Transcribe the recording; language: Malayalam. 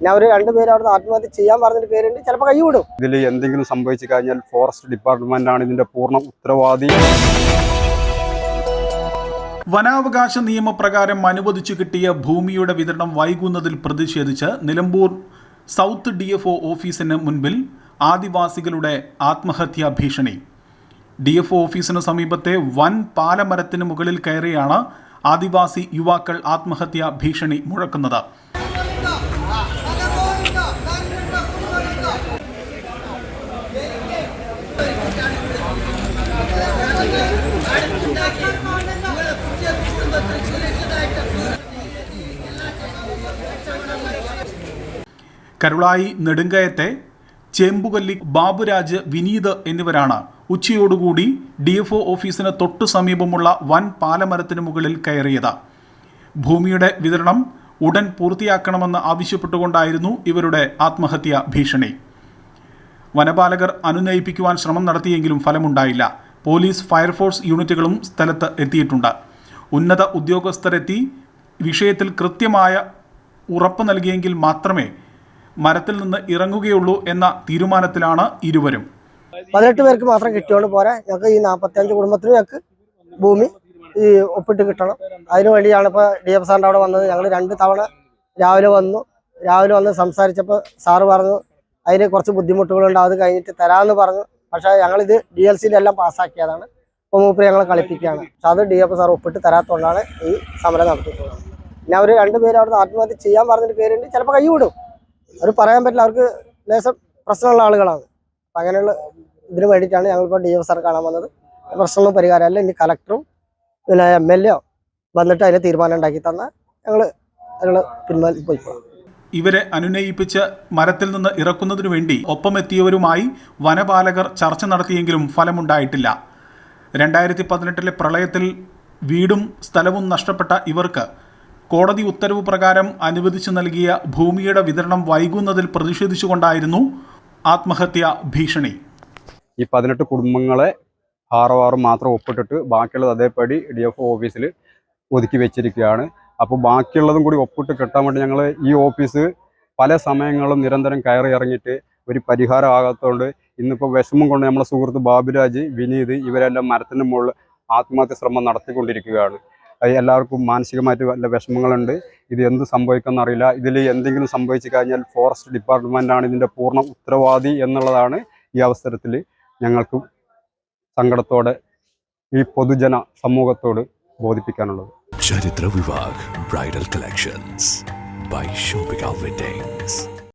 പിന്നെ അവർ രണ്ടുപേരും അവിടെ ആത്മഹത്യ ചെയ്യാൻ പറഞ്ഞിട്ട് പേരുണ്ട്. ചിലപ്പോൾ കൈ വിടും. ഇതിൽ എന്തെങ്കിലും സംഭവിച്ചു കഴിഞ്ഞാൽ ഫോറസ്റ്റ് ഡിപ്പാർട്ട്മെന്റ് ആണ് ഇതിന്റെ പൂർണ ഉത്തരവാദി. വനാവകാശ നിയമപ്രകാരം അനുവദിച്ചു കിട്ടിയ ഭൂമിയുടെ വിതരണം വൈകുന്നതിൽ പ്രതിഷേധിച്ച് Nilambur south D F O ഓഫീസിന് മുൻപിൽ ആദിവാസികളുടെ ആത്മഹത്യാ ഭീഷണി. ഡി എഫ് ഒ ഓഫീസിന് സമീപത്തെ വൻ പാലമരത്തിന് മുകളിൽ കയറിയാണ് ആദിവാസി യുവാക്കൾ ആത്മഹത്യാ ഭീഷണി മുഴക്കുന്നത്. കരുളായി നെടുങ്കയത്തെ ചേമ്പുകല്ലി ബാബുരാജ് വിനീത് എന്നിവരാണ് ഉച്ചയോടുകൂടി ഡി എഫ് ഒ ഓഫീസിന് തൊട്ടു സമീപമുള്ള വൻ പാലമരത്തിന് മുകളിൽ കയറിയത്. ഭൂമിയുടെ വിതരണം ഉടൻ പൂർത്തിയാക്കണമെന്ന് ആവശ്യപ്പെട്ടുകൊണ്ടായിരുന്നു ഇവരുടെ ആത്മഹത്യാ ഭീഷണി. വനപാലകർ അനുനയിപ്പിക്കുവാൻ ശ്രമം നടത്തിയെങ്കിലും ഫലമുണ്ടായില്ല. പോലീസ് ഫയർഫോഴ്സ് യൂണിറ്റുകളും സ്ഥലത്ത് എത്തിയിട്ടുണ്ട്. ഉന്നത ഉദ്യോഗസ്ഥരെത്തി വിഷയത്തിൽ കൃത്യമായ ഉറപ്പ് നൽകിയെങ്കിൽ മാത്രമേ മരത്തിൽ നിന്ന് ഇറങ്ങുകയുള്ളൂ എന്ന തീരുമാനത്തിലാണ് ഇരുവരും. പതിനെട്ട് പേർക്ക് മാത്രം കിട്ടിയോണ്ട് പോരാ. ഞങ്ങൾക്ക് ഈ നാൽപ്പത്തി അഞ്ച് കുടുംബത്തിന് ഞങ്ങൾക്ക് ഭൂമി ഈ ഒപ്പിട്ട് കിട്ടണം. അതിന് വേണ്ടിയാണ് ഇപ്പോൾ ഡി എഫ് സാറിന്റെ അവിടെ വന്നത്. ഞങ്ങൾ രണ്ട് തവണ രാവിലെ വന്നു. രാവിലെ വന്ന് സംസാരിച്ചപ്പോൾ സാറ് പറഞ്ഞു അതിന് കുറച്ച് ബുദ്ധിമുട്ടുകളുണ്ട്. അത് കഴിഞ്ഞിട്ട് തരാമെന്ന് പറഞ്ഞു. പക്ഷേ ഞങ്ങളിത് ഡി എൽ സിയിലെല്ലാം പാസ്സാക്കിയതാണ്. ഇപ്പോൾ മൂപ്പര് ഞങ്ങളെ കളിപ്പിക്കുകയാണ്. പക്ഷെ അത് ഡി എഫ് സാർ ഒപ്പിട്ട് തരാത്തതുകൊണ്ടാണ് ഈ സമരം നടത്തിയിട്ടുള്ളത്. പിന്നെ അവർ രണ്ടുപേരും അവിടെ ആത്മഹത്യ ചെയ്യാൻ പറഞ്ഞിട്ട് പേരുണ്ട്. ചിലപ്പോൾ കൈ വിടും. അവർ പറയാൻ പറ്റില്ല. അവർക്ക് ലേശം പ്രശ്നമുള്ള ആളുകളാണ്. അപ്പം അങ്ങനെയുള്ള ഇതിന് വേണ്ടിയിട്ടാണ് ഞങ്ങളിപ്പോൾ ഡി എഫ് സാർ കാണാൻ വന്നത്. പ്രശ്നമൊന്നും പരിഹാരമല്ല ഇനി കലക്ടറും പിന്നെ എം എൽ എ വന്നിട്ട് അതിന് തീരുമാനം ഉണ്ടാക്കി തന്ന ഞങ്ങൾ ഞങ്ങൾ പിൻവാങ്ങി പോയി. ഇവരെ അനുനയിപ്പിച്ച് മരത്തിൽ നിന്ന് ഇറക്കുന്നതിനു വേണ്ടി ഒപ്പമെത്തിയവരുമായി വനപാലകർ ചർച്ച നടത്തിയെങ്കിലും ഫലമുണ്ടായിട്ടില്ല. രണ്ടായിരത്തി പതിനെട്ടിലെ പ്രളയത്തിൽ വീടും സ്ഥലവും നഷ്ടപ്പെട്ട ഇവർക്ക് കോടതി ഉത്തരവ് പ്രകാരം അനുവദിച്ചു നൽകിയ ഭൂമിയുടെ വിതരണം വൈകുന്നതിൽ പ്രതിഷേധിച്ചുകൊണ്ടായിരുന്നു ആത്മഹത്യാ ഭീഷണി. ഈ പതിനെട്ട് കുടുംബങ്ങളെ ആറും മാത്രം ഒപ്പിട്ടിട്ട് ബാക്കിയുള്ളത് അതേപടി ഡി എഫ് ഓഫീസിൽ ഒതുക്കി വെച്ചിരിക്കുകയാണ്. അപ്പോൾ ബാക്കിയുള്ളതും കൂടി ഒപ്പിട്ട് കിട്ടാൻ വേണ്ടി ഞങ്ങൾ ഈ ഓഫീസ് പല സമയങ്ങളും നിരന്തരം കയറി ഇറങ്ങിയിട്ട് ഒരു പരിഹാരം ആകാത്തതുകൊണ്ട് ഇന്നിപ്പോൾ വിഷമം കൊണ്ട് നമ്മളെ സുഹൃത്ത് ബാബുരാജ് വിനീത് ഇവരെല്ലാം മരത്തിന്റെ മുകളിൽ ആത്മഹത്യ ശ്രമം നടത്തിക്കൊണ്ടിരിക്കുകയാണ്. എല്ലാവർക്കും മാനസികമായിട്ട് വല്ല വിഷമങ്ങളുണ്ട്? ഇത് എന്ത് സംഭവിക്കുമെന്ന് അറിയില്ല. ഇതിൽ എന്തെങ്കിലും സംഭവിച്ചു കഴിഞ്ഞാൽ ഫോറസ്റ്റ് ഡിപ്പാർട്ട്മെന്റാണ് ഇതിന്റെ പൂർണ ഉത്തരവാദി എന്നുള്ളതാണ് ഈ അവസരത്തിൽ ഞങ്ങൾക്ക് സങ്കടത്തോടെ ഈ പൊതുജന സമൂഹത്തോട് ബോധിപ്പിക്കാനുള്ളത്. ചരിത്ര Vivah bridal collections by shopping